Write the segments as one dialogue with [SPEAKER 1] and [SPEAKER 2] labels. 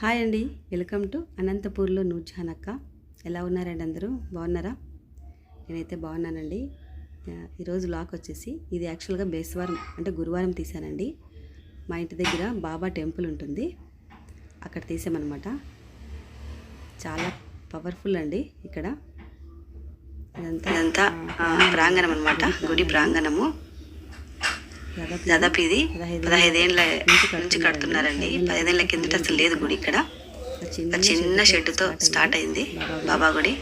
[SPEAKER 1] Hi అండి. Welcome to అనంతపూర్లో నూర్జహానక్క ఎలా ఉన్నారండి అందరూ? బాగున్నారా? నేనైతే బాగున్నానండి. ఈరోజు లాక్ వచ్చేసి ఇది యాక్చువల్గా బేస్వారం అంటే గురువారం తీశానండి. మా ఇంటి దగ్గర బాబా టెంపుల్ ఉంటుంది. అక్కడ తీసామన్నమాట. చాలా పవర్ఫుల్ అండి ఇక్కడ. ఇదంతా
[SPEAKER 2] ఇదంతా ప్రాంగణం అనమాట గుడి ప్రాంగణము.
[SPEAKER 1] దాదాపు
[SPEAKER 2] ఇది పదహైదేళ్ళ
[SPEAKER 1] నుంచి
[SPEAKER 2] కడుతున్నారండి. పదిహేనేళ్ళ కిందట అసలు లేదు గుడి ఇక్కడ.
[SPEAKER 1] చిన్న
[SPEAKER 2] షెడ్డుతో షెడ్తో స్టార్ట్ అయింది బాబా గుడి.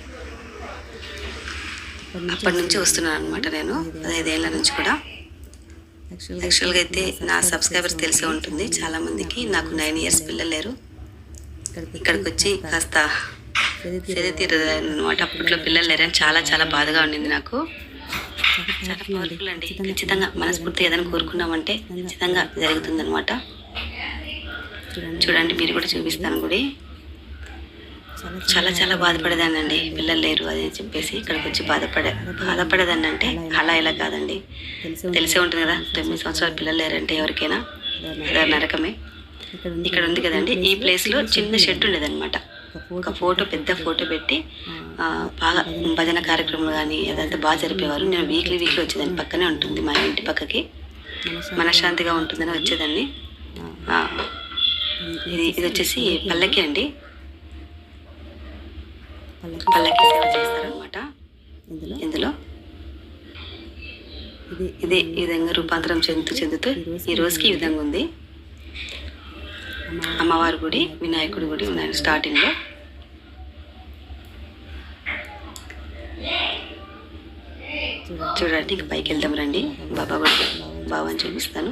[SPEAKER 1] అప్పటి నుంచి
[SPEAKER 2] వస్తున్నాను అనమాట నేను పదహైదేళ్ళ నుంచి కూడా.
[SPEAKER 1] యాక్చువల్గా
[SPEAKER 2] యాక్చువల్గా అయితే నా సబ్స్క్రైబర్స్ తెలిసే ఉంటుంది. చాలామందికి నాకు నైన్ ఇయర్స్ పిల్లలు లేరు.
[SPEAKER 1] ఇక్కడికి
[SPEAKER 2] వచ్చి కాస్త
[SPEAKER 1] చదివి
[SPEAKER 2] సెద అనమాట అప్పట్లో పిల్లలు లేరని చాలా చాలా బాధగా ఉండింది నాకు. చాలా పవర్ఫుల్ అండి. ఖచ్చితంగా మనస్ఫూర్తి ఏదైనా కోరుకున్నామంటే ఖచ్చితంగా జరుగుతుంది అనమాట
[SPEAKER 1] చూడండి.
[SPEAKER 2] మీరు కూడా చూపిస్తాను గుడి.
[SPEAKER 1] చాలా
[SPEAKER 2] చాలా బాధపడేదాన్ని అండి పిల్లలు లేరు అది అని చెప్పేసి ఇక్కడికి వచ్చి బాధపడే బాధపడేదాన్ని అంటే అలా ఇలా కాదండి.
[SPEAKER 1] తెలిసే
[SPEAKER 2] ఉంటుంది. కదా. తొమ్మిది సంవత్సరాల పిల్లలు లేరంటే ఎవరికైనా? నరకమే.
[SPEAKER 1] ఇక్కడ ఉంది.
[SPEAKER 2] కదండి. ఈ ప్లేస్లో చిన్న షెడ్ ఉండేదన్నమాట.
[SPEAKER 1] ఒక
[SPEAKER 2] ఫోటో పెద్ద ఫోటో పెట్టి బాగా భజన కార్యక్రమాలు కానీ అదంతా బాగా జరిపేవారు. నేను వీక్లీ వీక్లీ వచ్చేదాన్ని. పక్కనే ఉంటుంది మా ఇంటి పక్కకి.
[SPEAKER 1] మనశ్శాంతి
[SPEAKER 2] మనశ్శాంతిగా ఉంటుందని వచ్చేదాన్ని. ఇది ఇది వచ్చేసి పల్లకి అండి.
[SPEAKER 1] పల్లకి
[SPEAKER 2] సేవ చేస్తారనమాట
[SPEAKER 1] ఇందులో?
[SPEAKER 2] ఇందులో?
[SPEAKER 1] ఇది
[SPEAKER 2] ఇది ఈ విధంగా రూపాంతరం చెందుతూ చెందుతూ ఈ రోజుకి ఈ విధంగా ఉంది. అమ్మవారి గుడి వినాయకుడి గుడి ఉన్నాయి స్టార్టింగ్లో
[SPEAKER 1] చూడండి
[SPEAKER 2] ఇంకా ఇక పైకి వెళ్దాం రండి. బాబా గుడి బాబా అని చూపిస్తాను.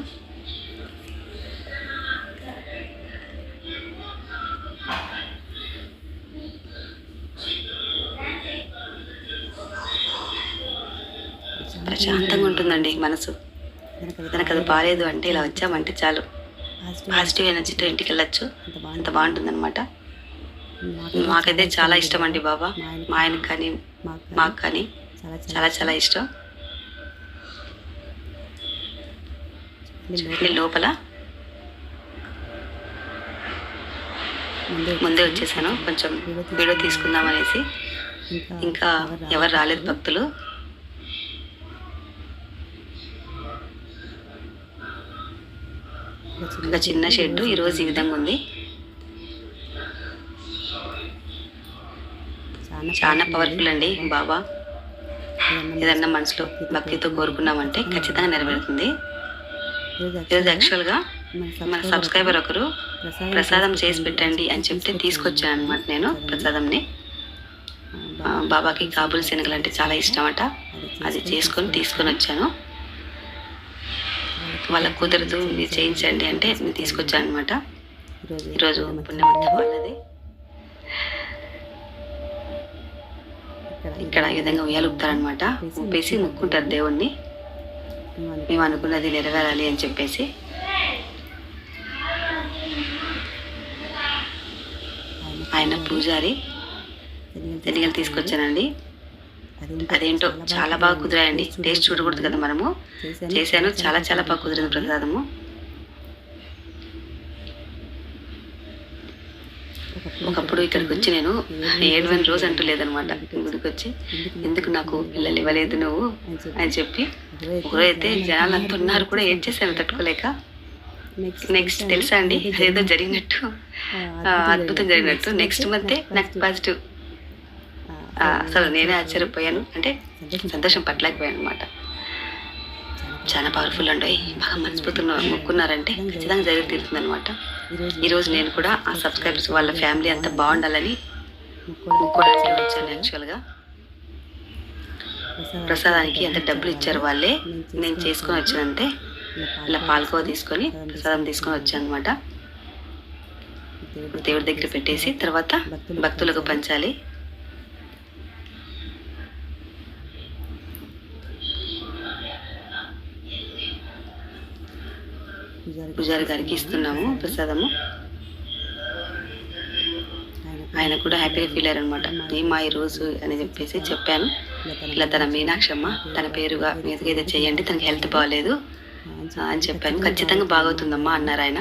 [SPEAKER 2] ప్రశాంతంగా ఉంటుందండి మనసు.
[SPEAKER 1] వెనక
[SPEAKER 2] తనకు అది బాగాలేదు అంటే ఇలా వచ్చామంటే చాలు.
[SPEAKER 1] పాజిటివ్
[SPEAKER 2] ఎనర్జీతో ఇంటికి వెళ్ళొచ్చు
[SPEAKER 1] అంత
[SPEAKER 2] బాగుంటుంది. అనమాట మాకైతే చాలా ఇష్టం. అండి బాబా. మా ఆయనకి కానీ
[SPEAKER 1] మాకు
[SPEAKER 2] మాకు కానీ
[SPEAKER 1] చాలా
[SPEAKER 2] చాలా ఇష్టం. నేను లోపల?
[SPEAKER 1] ముందే
[SPEAKER 2] ముందే వచ్చేసాను. కొంచెం వీడియో తీసుకుందాం అనేసి.
[SPEAKER 1] ఇంకా
[SPEAKER 2] ఎవరు రాలేదు? భక్తులు.
[SPEAKER 1] ఒక చిన్న
[SPEAKER 2] షెడ్ ఈరోజు ఈ విధంగా ఉంది.
[SPEAKER 1] చాలా
[SPEAKER 2] చాలా పవర్ఫుల్ అండి బాబా.
[SPEAKER 1] ఏదన్నా
[SPEAKER 2] మనసులో భక్తితో కోరుకున్నామంటే ఖచ్చితంగా నెరవేరుతుంది.
[SPEAKER 1] ఈరోజు
[SPEAKER 2] యాక్చువల్గా
[SPEAKER 1] మన
[SPEAKER 2] సబ్స్క్రైబర్ ఒకరు
[SPEAKER 1] ప్రసాదం
[SPEAKER 2] చేసి పెట్టండి అని చెప్తే తీసుకొచ్చాను అనమాట నేను ప్రసాదంని. బాబాకి కాబుల్ శనగలు అంటే చాలా ఇష్టం అట. అది చేసుకొని తీసుకొని వచ్చాను. వాళ్ళ కుదరదు మీరు చేయించండి అంటే నేను తీసుకొచ్చాను అనమాట
[SPEAKER 1] ఈరోజు
[SPEAKER 2] పుణ్యమంతా వాళ్ళది.
[SPEAKER 1] ఇక్కడ
[SPEAKER 2] ఈ విధంగా ఉయ్యాలుపుతారనమాట ఊపేసి ముక్కుంటారు దేవుణ్ణి. మేము అనుకున్నది నెరవేరాలి అని చెప్పేసి.
[SPEAKER 1] ఆయన
[SPEAKER 2] పూజారి.
[SPEAKER 1] తెలియదు.
[SPEAKER 2] శనగలు తీసుకొచ్చానండి.
[SPEAKER 1] అదేంటో
[SPEAKER 2] చాలా బాగా కుదిరాయండి. టేస్ట్ చూడకూడదు కదా మనము.
[SPEAKER 1] చేశాను.
[SPEAKER 2] చాలా చాలా బాగా కుదిరింది ప్రసాదము.
[SPEAKER 1] ఒకప్పుడు
[SPEAKER 2] ఇక్కడికి వచ్చి నేను ఏడవని రోజు అంటూ లేదనమాట గుడికి వచ్చి ఎందుకు నాకు పిల్లలు ఇవ్వలేదు నువ్వు
[SPEAKER 1] అని చెప్పి
[SPEAKER 2] అని చెప్పి
[SPEAKER 1] ఒకరోజు
[SPEAKER 2] ఒకరైతే జనాలు అంతా ఉన్నారు కూడా ఏం చేశాను తట్టుకోలేక.
[SPEAKER 1] నెక్స్ట్
[SPEAKER 2] తెలుసా అండి? అదేదో జరిగినట్టు. అద్భుతం జరిగినట్టు. నెక్స్ట్ మంతే నాకు పాజిటివ్ అసలు నేనే ఆశ్చర్యపోయాను. అంటే
[SPEAKER 1] సంతోషం
[SPEAKER 2] పట్టలేకపోయాను అనమాట
[SPEAKER 1] చాలా
[SPEAKER 2] పవర్ఫుల్ అండి. బాగా మనస్ఫూర్తిగా మొక్కున్నారంటే ఖచ్చితంగా జరిగి తీరుతుంది అనమాట
[SPEAKER 1] ఈరోజు
[SPEAKER 2] నేను కూడా ఆ సబ్స్క్రైబర్స్ వాళ్ళ ఫ్యామిలీ అంతా బాగుండాలని
[SPEAKER 1] మొక్కోడానికి
[SPEAKER 2] వచ్చాను యాక్చువల్గా ప్రసాదానికి ఎంత డబ్బులు ఇచ్చారు వాళ్ళే నేను చేసుకొని వచ్చానంటే
[SPEAKER 1] ఇలా
[SPEAKER 2] పాల్కోవ తీసుకొని ప్రసాదం తీసుకొని వచ్చాను అనమాట
[SPEAKER 1] దేవుడి
[SPEAKER 2] దగ్గర పెట్టేసి తర్వాత భక్తులకు పంచాలి.
[SPEAKER 1] పూజారి
[SPEAKER 2] గారికి ఇస్తున్నాము ప్రసాదము.
[SPEAKER 1] ఆయన
[SPEAKER 2] కూడా హ్యాపీగా ఫీల్ అయ్యారు అనమాట మా ఈ రోజు అని చెప్పేసి చెప్పాను. ఇలా తన మీనాక్షమ్మ తన పేరుగా మీదుగా ఏదో చేయండి తనకి హెల్త్ బాగాలేదు అని చెప్పాను. ఖచ్చితంగా బాగవుతుందమ్మా అన్నారు ఆయన.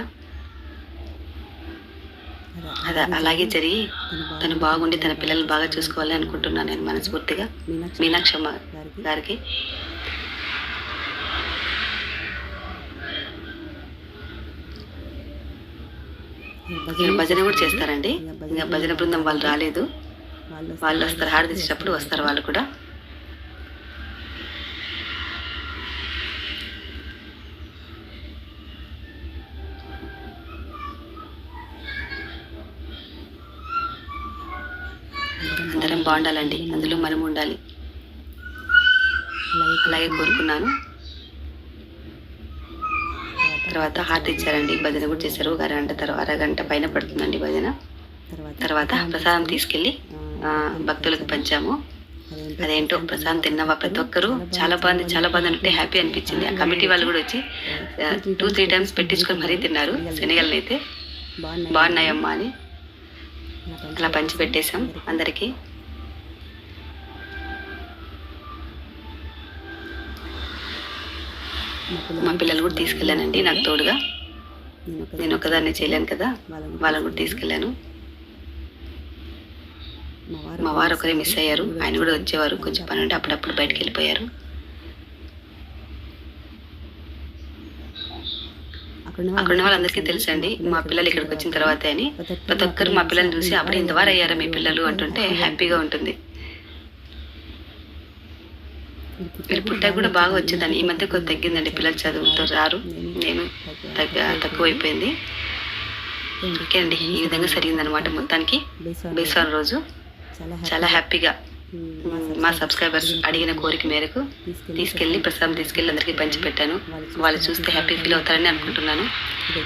[SPEAKER 2] అది అలాగే జరిగి తను బాగుండి తన పిల్లలు బాగా చూసుకోవాలని అనుకుంటున్నాను నేను మనస్ఫూర్తిగా. మీనాక్షమ్మ గారికి. భజన కూడా చేస్తారండి. ఇంకా భజన బృందం వాళ్ళు రాలేదు. వాళ్ళు వస్తారు హారతి ఇచ్చినప్పుడు వస్తారు వాళ్ళు కూడా. అందరం బాగుండాలండి. అందులో మనం ఉండాలి. అలాగే కోరుకున్నాను. తర్వాత హారతి ఇచ్చారండి. భజన కూడా చేశారు. అరగంట తర్వాత అరగంట పైన పడుతుందండి భజన. తర్వాత ప్రసాదం తీసుకెళ్ళి భక్తులకు పంచాము. అదేంటో ప్రసాదం తిన్నావా ప్రతి ఒక్కరు? చాలా బాగుంది చాలా బాగుంది అంటే హ్యాపీ అనిపించింది. ఆ కమిటీ వాళ్ళు కూడా వచ్చి టూ త్రీ టైమ్స్ పెట్టించుకొని మరీ తిన్నారు. శనగలను అయితే. బాగున్నాయమ్మా అని. అలా పంచి పెట్టేశాం అందరికీ. మా పిల్లలు కూడా తీసుకెళ్ళానండి నాకు తోడుగా. నేను ఒకదాన్ని చేయలేను కదా వాళ్ళని కూడా తీసుకెళ్ళాను. మా వారు ఒకరే మిస్ అయ్యారు ఆయన కూడా వచ్చేవారు కొంచెం పని ఉంటే అప్పుడప్పుడు బయటికి వెళ్ళిపోయారు. అక్కడ ఉన్న వాళ్ళందరికీ తెలుసండి మా పిల్లలు ఇక్కడికి వచ్చిన తర్వాతే అని ప్రతి ఒక్కరు మా పిల్లల్ని చూసి అప్పుడు ఇంతవారు అయ్యారా మీ పిల్లలు? అంటుంటే హ్యాపీగా ఉంటుంది. మీరు పుట్టాక కూడా బాగా వచ్చేదాన్ని. ఈ మధ్య కొద్ది తగ్గిందండి. పిల్లలు చదువుతో రారు. నేను తగ్గ తక్కువైపోయింది. ఓకే అండి ఈ విధంగా జరిగిందనమాట మొత్తానికి. బేస్వారం రోజు చాలా హ్యాపీగా మా సబ్స్క్రైబర్స్ అడిగిన కోరిక మేరకు తీసుకెళ్ళి ప్రసాదం తీసుకెళ్ళి అందరికీ పంచిపెట్టాను. వాళ్ళు చూస్తే హ్యాపీ ఫీల్ అవుతారని అనుకుంటున్నాను.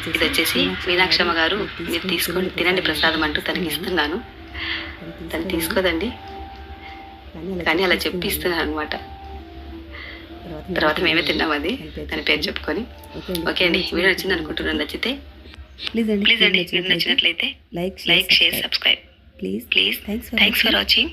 [SPEAKER 2] ఇది వచ్చేసి మీనాక్షమ్మ గారు మీరు తీసుకొని తినండి ప్రసాదం అంటూ తనకి ఇస్తున్నాను. తను తీసుకోదండి. కానీ అలా చెప్పి ఇస్తున్నాను అనమాట తర్వాత మేమే తిన్నాం. అది. తన పేరు చెప్పుకొని. ఓకే అండి. వీడియో నచ్చింది అనుకుంటున్నాను నచ్చితే.
[SPEAKER 1] ప్లీజ్ అండి
[SPEAKER 2] ప్లీజ్ అండి వీడియో నచ్చినట్లయితే
[SPEAKER 1] like
[SPEAKER 2] like share subscribe.
[SPEAKER 1] Please
[SPEAKER 2] please. Thanks for watching.